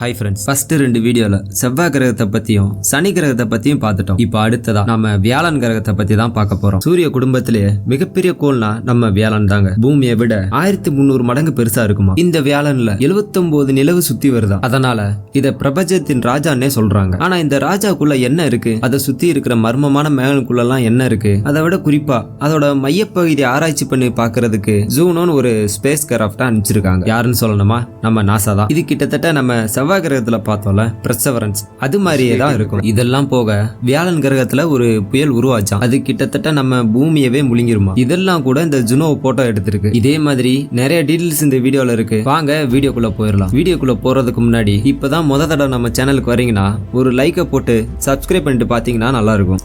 Hi friends first ரெண்டு வீடியோல செவ்வாய் கிரகத்தை பத்தியும் சனி கிரகத்தை பத்தியும் பார்த்துட்டோம். இப்போ அடுத்ததா நம்ம வியாழன் கிரகத்தை பத்தி தான் பார்க்க போறோம். சூரிய குடும்பத்திலேயே மிகப்பெரிய கோள்னா நம்ம வியாழன் தாங்க. பூமியை விட ஆயிரத்தி முந்நூறு மடங்கு பெருசா இருக்குமா? இந்த வியாழன்ல 79 நிலவு சுத்தி வருதா? அதனால இத பிரபஞ்சத்தின் ராஜான்னே சொல்றாங்க. ஆனா இந்த ராஜாக்குள்ள என்ன இருக்கு? அதை சுத்தி இருக்கிற மர்மமான மேகனுக்குள்ள எல்லாம் என்ன இருக்கு? அதை விட குறிப்பா அதோட மையப்பகுதி ஆராய்ச்சி பண்ணி பாக்குறதுக்கு ஜூனோன்னு ஒரு ஸ்பேஸ் கிராஃப்டா அனுப்பிச்சிருக்காங்க. யாருன்னு சொல்லணுமா? நம்ம நாசா தான். இது கிட்டத்தட்ட நம்ம செவ்வாய் கிரகத்துல பார்த்தோம்ல பிரசவரன்ஸ் அது மாதிரியே தான் இருக்கும். இதெல்லாம் போக வியாழன் கிரகத்துல ஒரு புயல் உருவாச்சாம். அது கிட்டத்தட்ட நம்ம பூமியவே முழுங்கிருமா? இதெல்லாம் கூட இந்த ஜுனோ போட்டோ எடுத்திருக்கு. இதே மாதிரி நிறைய டீடைல்ஸ் இந்த வீடியோல இருக்கு. வாங்க வீடியோக்குள்ள போயிடலாம் வீடியோக்குள்ள போறதுக்கு முன்னாடி இப்பதான் முத தடவை நம்ம சேனலுக்கு வரீங்கன்னா ஒரு லைக்கை போட்டு சப்ஸ்கிரைப் பண்ணிட்டு பாத்தீங்கன்னா நல்லா இருக்கும்.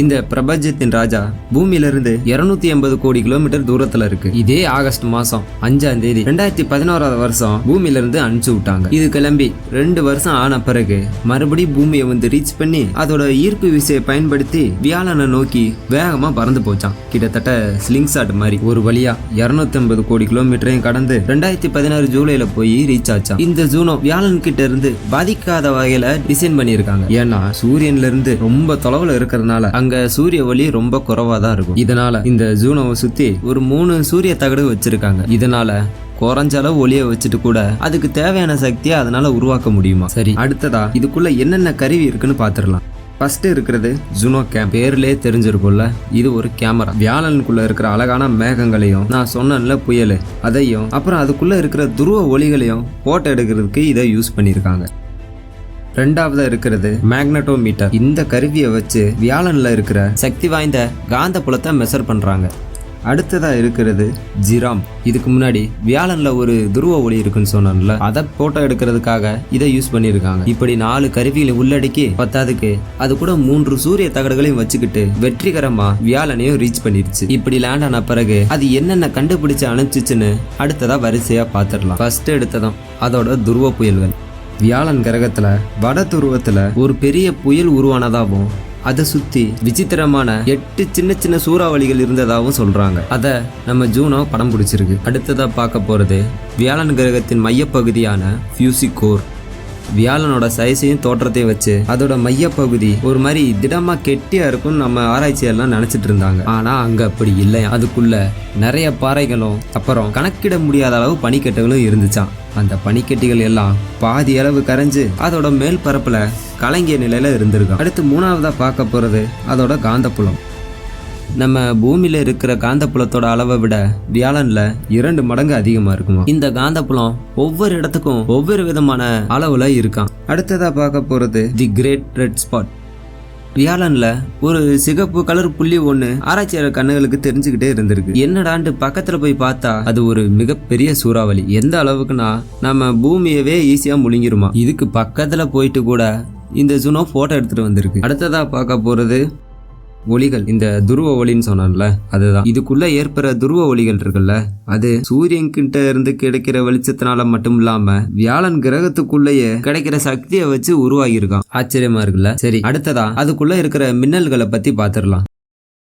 இந்த பிரபஞ்சத்தின் ராஜா பூமியிலிருந்து இருநூத்தி எண்பது கோடி கிலோமீட்டர் தூரத்துல இருக்கு. இதே ஆகஸ்ட் மாசம் அஞ்சாம் தேதி ரெண்டாயிரத்தி பதினோராவது வருஷம் பூமியிலிருந்து அனுப்பிச்சு விட்டாங்க. இது கிளம்பி ரெண்டு வருஷம் ஆன பிறகு மறுபடியும் பூமியை வந்து ரீச் பண்ணி அதோட ஈர்ப்பு விசையை பயன்படுத்தி வியாழனை நோக்கி வேகமா பறந்து போச்சான். கிட்டத்தட்ட ஸ்லிங் ஷாட் மாதிரி. ஒரு வழியா இருநூத்தி ஐம்பது கோடி கிலோமீட்டரையும் கடந்து ரெண்டாயிரத்தி பதினாறு ஜூலைல போய் ரீச் ஆச்சான். இந்த ஜூனோ வியாழன் கிட்ட இருந்து பாதிக்காத வகையில டிசைன் பண்ணியிருக்காங்க. ஏன்னா சூரியன்ல இருந்து ரொம்ப தொலைவுல இருக்கிறதுனால அங்க சூரிய ஒளி ரொம்ப குறைவா தான் இருக்கும். இதனால இந்த ஜூனோவை சுத்தி ஒரு மூணு சூரிய தகடு வச்சிருக்காங்க. இதனால குறைஞ்ச அளவு ஒளியை வச்சுட்டு கூட அதுக்கு தேவையான சக்தியை அதனால உருவாக்க முடியுமா? சரி அடுத்ததா இதுக்குள்ள என்னென்ன கருவி இருக்குன்னு பாத்துடலாம். ஃபர்ஸ்ட் இருக்கிறது ஜுனோ கேம். பேர்லயே தெரிஞ்சிருக்கும்ல இது ஒரு கேமரா. வியாழனுக்குள்ள இருக்கிற அழகான மேகங்களையும் நான் சொன்னேன்ல புயல் அதையும் அப்புறம் அதுக்குள்ள இருக்கிற துருவ ஒளிகளையும் போட்டோ எடுக்கிறதுக்கு இதை யூஸ் பண்ணியிருக்காங்க. ரெண்டாவதா இருக்கிறது மேக்னட்டோமீட்டர் இந்த கருவியை வச்சு வியாழன்ல இருக்கிற சக்தி வாய்ந்த காந்த புலத்தை மெஷர் பண்றாங்க. அடுத்ததா இருக்கிறது ஜிராம். இதுக்கு முன்னாடி வியாழன்ல ஒரு துருவ ஒளி இருக்குன்னு சொன்னான்ல. அதை போட்டோ எடுக்கிறதுக்காக இதை யூஸ் பண்ணியிருக்காங்க. இப்படி நாலு கருவிகளை உள்ளடக்கி பத்தாதுக்கு அது கூட மூன்று சூரிய தகடுகளையும் வச்சுக்கிட்டு வெற்றிகரமா வியாழனையும் ரீச் பண்ணிருச்சு இப்படி லேண்ட் ஆன பிறகு அது என்னென்ன கண்டுபிடிச்சு அனுப்பிச்சுன்னு அடுத்ததா வரிசையா பார்த்துடலாம். ஃபர்ஸ்ட் எடுத்ததும் அதோட துருவ புயல்கள். வியாழன் கிரகத்துல வட துருவத்துல ஒரு பெரிய புயல் உருவானதாகவும் அதை சுத்தி விசித்திரமான எட்டு சின்ன சின்ன சூறாவளிகள் இருந்ததாகவும் சொல்றாங்க. அத நம்ம ஜூனோ படம் பிடிச்சிருக்கு. அடுத்ததா பார்க்க போறது வியாழன் கிரகத்தின் மையப்பகுதியான ஃபியூசிகோர். வியாழனோட சைஸையும் தோற்றத்தையும் வச்சு அதோட மையப்பகுதி ஒரு மாதிரி திடமா கெட்டியா இருக்கும்னு நம்ம ஆராய்ச்சியெல்லாம் நினைச்சிட்டு இருந்தாங்க. ஆனா அங்க அப்படி இல்லையா அதுக்குள்ள நிறைய பாறைகளும் அப்புறம் கணக்கிட முடியாத அளவு பனிக்கட்டுகளும் இருந்துச்சாம். அந்த பனிக்கட்டிகள் எல்லாம் பாதி அளவு கரைஞ்சு அதோட மேல் பரப்புல கலங்கிய நிலையில இருந்திருக்கும். அடுத்து மூணாவதா பார்க்க போறது அதோட காந்தப்புலம். நம்ம பூமியில் இருக்கிற காந்தப்புலத்தோட அளவை விட வியாழனில் இரண்டு மடங்கு அதிகமாக இருக்குமா? இந்த காந்தப்புலம் ஒவ்வொரு இடத்துக்கும் ஒவ்வொரு விதமான அளவில் இருக்கான் அடுத்ததாக பார்க்க போகிறது தி கிரேட் ரெட் ஸ்பாட் வியாழனில் ஒரு சிகப்பு கலர் புள்ளி ஒன்று ஆராய்ச்சியாளர் கண்ணுகளுக்கு தெரிஞ்சுக்கிட்டே இருந்திருக்கு. என்னடான்ட்டு பக்கத்தில் போய் பார்த்தா அது ஒரு மிகப்பெரிய சூறாவளி. எந்த அளவுக்குன்னா நம்ம பூமியவே ஈஸியாக முழுங்கிருமா? இதுக்கு பக்கத்தில் போயிட்டு கூட இந்த ஜுனோ ஃபோட்டோ எடுத்துகிட்டு வந்திருக்கு. அடுத்ததாக பார்க்க போகிறது ஒளிகள். இந்த துருவ ஒளின்னு சொன்னான்ல அதுதான். இதுக்குள்ள ஏற்படுற துருவ ஒளிகள் இருக்குல்ல அது சூரியன்கிட்ட இருந்து கிடைக்கிற வெளிச்சத்தினால மட்டும் இல்லாம வியாழன் கிரகத்துக்குள்ளேயே கிடைக்கிற சக்தியை வச்சு உருவாகியிருக்கான். ஆச்சரியமா இருக்குல்ல? சரி அடுத்ததா அதுக்குள்ள இருக்கிற மின்னல்களை பத்தி பாத்திரலாம்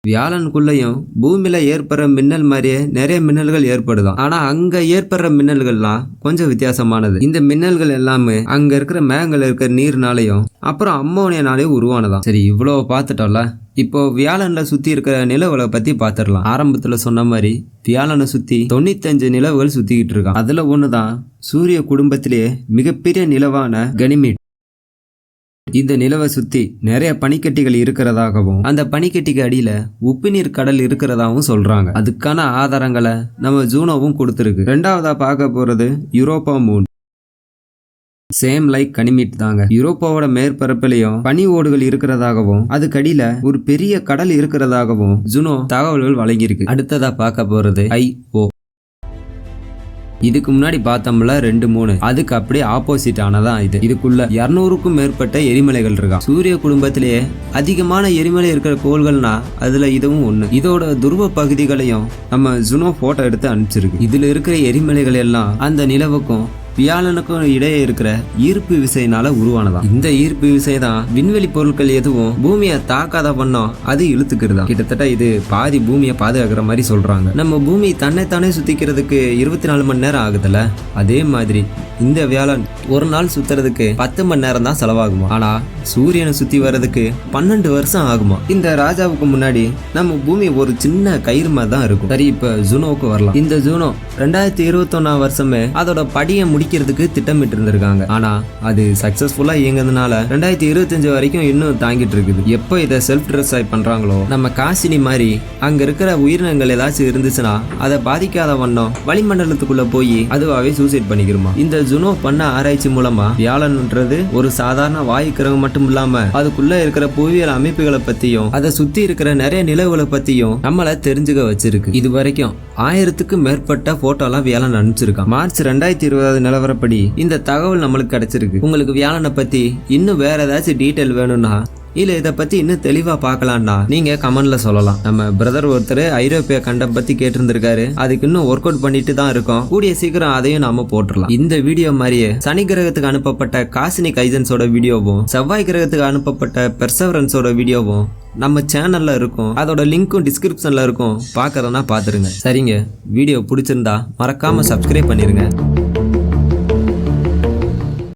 வியாழனுக்குள்ளேயும் பூமியில் ஏற்படுற மின்னல் மாதிரியே நிறைய மின்னல்கள் ஏற்படுதாம் ஆனால் அங்கே ஏற்படுற மின்னல்கள்லாம் கொஞ்சம் வித்தியாசமானது. இந்த மின்னல்கள் எல்லாமே அங்கே இருக்கிற மேகங்கள் இருக்கிற நீர்னாலையும் அப்புறம் அம்மோனியனாலையும் உருவானதான். சரி இவ்வளோ பார்த்துட்டோம்ல. இப்போ வியாழனில் சுற்றி இருக்கிற நிலவுகளை பற்றி பார்த்துடலாம். ஆரம்பத்தில் சொன்ன மாதிரி வியாழனை சுற்றி தொண்ணூத்தஞ்சு நிலவுகள் சுற்றிக்கிட்டு இருக்கான். ஒன்று தான் சூரிய குடும்பத்திலேயே மிகப்பெரிய நிலவான கனிமீட் இந்த நிலவை சுத்தி நிறைய பனிக்கட்டிகள் இருக்கிறதாகவும் அந்த பனிக்கட்டிக்கு அடியில உப்பு நீர் கடல் இருக்கிறதாகவும் சொல்றாங்க. அதுக்கான ஆதாரங்களை நம்ம ஜூனோவும் கொடுத்துருக்கு. ரெண்டாவதா பார்க்க போறது Europa moon. Same like Ganymede தாங்க. யூரோப்பாவோட மேற்பரப்பிலையும் பனி ஓடுகள் இருக்கிறதாகவும் அதுக்கடியில ஒரு பெரிய கடல் இருக்கிறதாகவும் ஜுனோ தகவல்கள் வழங்கியிருக்கு. அடுத்ததா பார்க்க போறது ஐ ஓ. இதுக்கு முன்னாடி பார்த்தோம்ல ரெண்டு மூணு. அதுக்கு அப்படியே ஆப்போசிட் ஆனதான் இது. இதுக்குள்ள இருநூறுக்கும் மேற்பட்ட எரிமலைகள் இருக்கா. சூரிய குடும்பத்திலேயே அதிகமான எரிமலை இருக்கிற கோள்கள்னா அதுல இதுவும் ஒண்ணு. இதோட துருவ பகுதிகளையும் நம்ம ஜுனோ போட்டோ எடுத்து அனுப்பிச்சிருக்கு. இதுல இருக்கிற எரிமலைகள் எல்லாம் அந்த நிலவுக்கும் வியாழனுக்கும் இடையே இருக்கிற ஈர்ப்பு விசையினால உருவானதான் இந்த ஈர்ப்பு விசை தான் விண்வெளி பொருட்கள் எதுவும் பூமியை தாக்காத பண்ணோம் அது இழுத்துக்கிறதா கிட்டத்தட்ட இது பாதி பூமியை பாதுகாக்கிற மாதிரி சொல்றாங்க. நம்ம பூமி தன்னைத்தானே சுத்திக்கிறதுக்கு இருபத்தி நாலு மணி நேரம் ஆகுதுல்ல? அதே மாதிரி இந்த வியாழன் ஒரு நாள் சுத்துறதுக்கு பத்து மணி நேரம் தான் செலவாகுமா ஆனா சூரியனை சுத்தி வர்றதுக்கு பன்னெண்டு வருஷம் ஆகுமா இந்த ராஜாவுக்கு முன்னாடி நம்ம பூமி ஒரு சின்ன கயிறு மாதிரி தான் இருக்கும். சரி இப்ப ஜூனோவுக்கு வரலாம். இந்த ஜூனோ ரெண்டாயிரத்தி இருபத்தொன்னாம் வருஷமே அதோட படியை முடிக்கிறதுக்கு திட்டமிட்டு இருந்திருக்காங்க ஆனா அது சக்சஸ்ஃபுல்லா இயங்குறதுனால ரெண்டாயிரத்தி இருபத்தஞ்சு வரைக்கும் இன்னும் தாங்கிட்டு இருக்குது. எப்போ இதை செல்ஃப் ட்ரெஸ்ஸாய் பண்றாங்களோ நம்ம காசினி மாதிரி அங்க இருக்கிற உயிரினங்கள் ஏதாச்சும் இருந்துச்சுன்னா அதை பாதிக்காத வண்ணம் வளிமண்டலத்துக்குள்ள போய் அதுவாகவே சூசைட் பண்ணிக்கிறோமா இந்த ஜுனோ பண்ண ஆராய்ச்சி மூலமா வியாழன்ன்றது ஒரு சாதாரண வாயுக்கிறவங்க மட்டும் இல்லாம அதுக்குள்ள இருக்கிற புவியியல் அமைப்புகளை பத்தியும் அதை சுத்தி இருக்கிற நிறைய நிலவுகளை பத்தியும் நம்மள தெரிஞ்சுக்க வச்சிருக்கு. இது வரைக்கும் ஆயிரத்துக்கும் மேற்பட்ட போட்டோலாம் வியாழன் அனுப்பிச்சிருக்கான். மார்ச் ரெண்டாயிரத்தி இருபதாவது நிலவரப்படி இந்த தகவல் நம்மளுக்கு கிடைச்சிருக்கு. உங்களுக்கு வியாழனை பத்தி இன்னும் வேற ஏதாச்சும் டீட்டெயில் வேணும்னா இல்ல இதை பத்தி இன்னும் தெளிவா பார்க்கலாம்னா நீங்க கமெண்ட்ல சொல்லலாம். நம்ம பிரதர் ஒருத்தர் ஐரோப்பிய கண்டம் பத்தி கேட்டிருந்திருக்காரு. அதுக்கு இன்னும் ஒர்க் அவுட் பண்ணிட்டு தான் இருக்கோம். கூடிய சீக்கிரம் அதையும் நாம போட்டுடலாம். இந்த வீடியோ மாதிரியே சனி கிரகத்துக்கு அனுப்பப்பட்ட காசினி கைசன்ஸோட வீடியோவும் செவ்வாய் கிரகத்துக்கு அனுப்பப்பட்ட பெர்சவரன்ஸோட வீடியோவும் நம்ம சேனல்ல இருக்கும். அதோட லிங்க்கும் டிஸ்கிரிப்ஷன்ல இருக்கும். பாக்குறதுனா பார்த்துருங்க. சரிங்க. வீடியோ பிடிச்சிருந்தா மறக்காம சப்ஸ்கிரைப் பண்ணிருங்க.